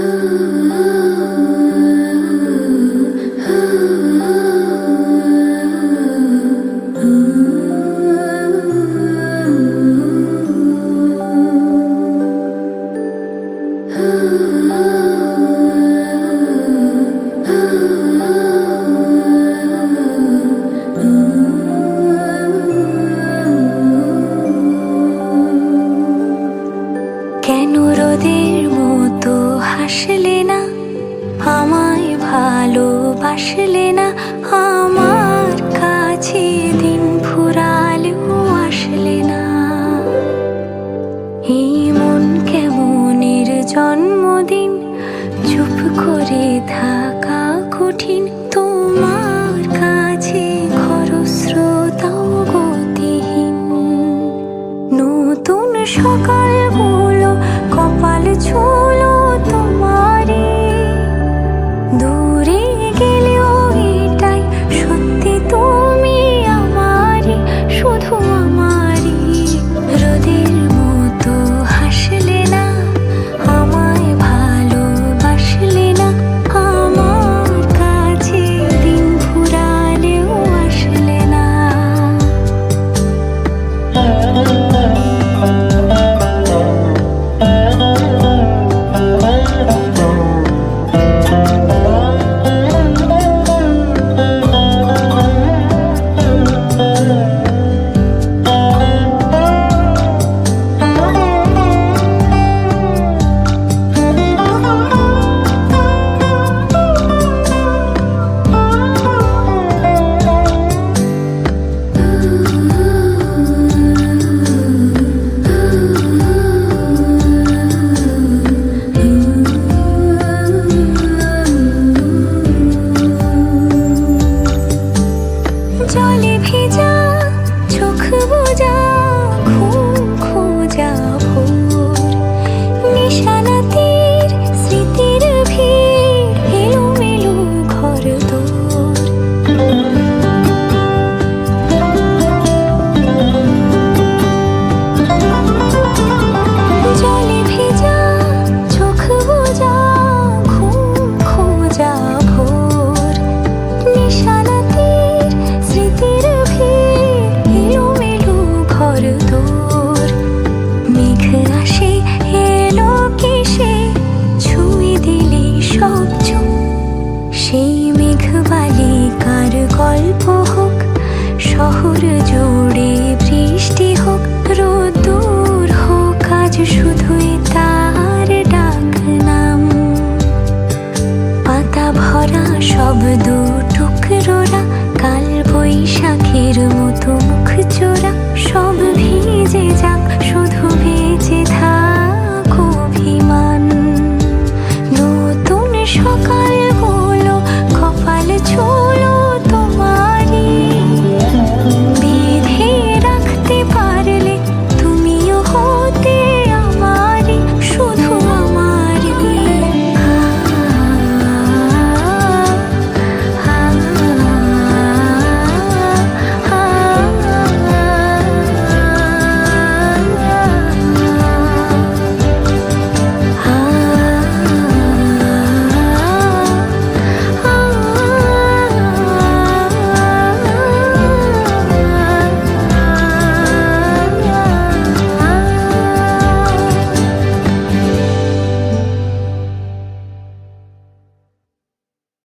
Ooh. হাসলে না, আমায় ভালোবাসলে না, আমার কাছে দিন ফুরালেও আসলে না। এই মন কেমনের জন্মদিন, চুপ করে থাকা কঠিন বালিকার গল্প হোক জুড়ে বৃষ্টি হোক হোক শুধুই তার পাতা ভরা শব্দ টুকরোরা, কাল বৈশাখের মতো মুখ চোরা, সব থাক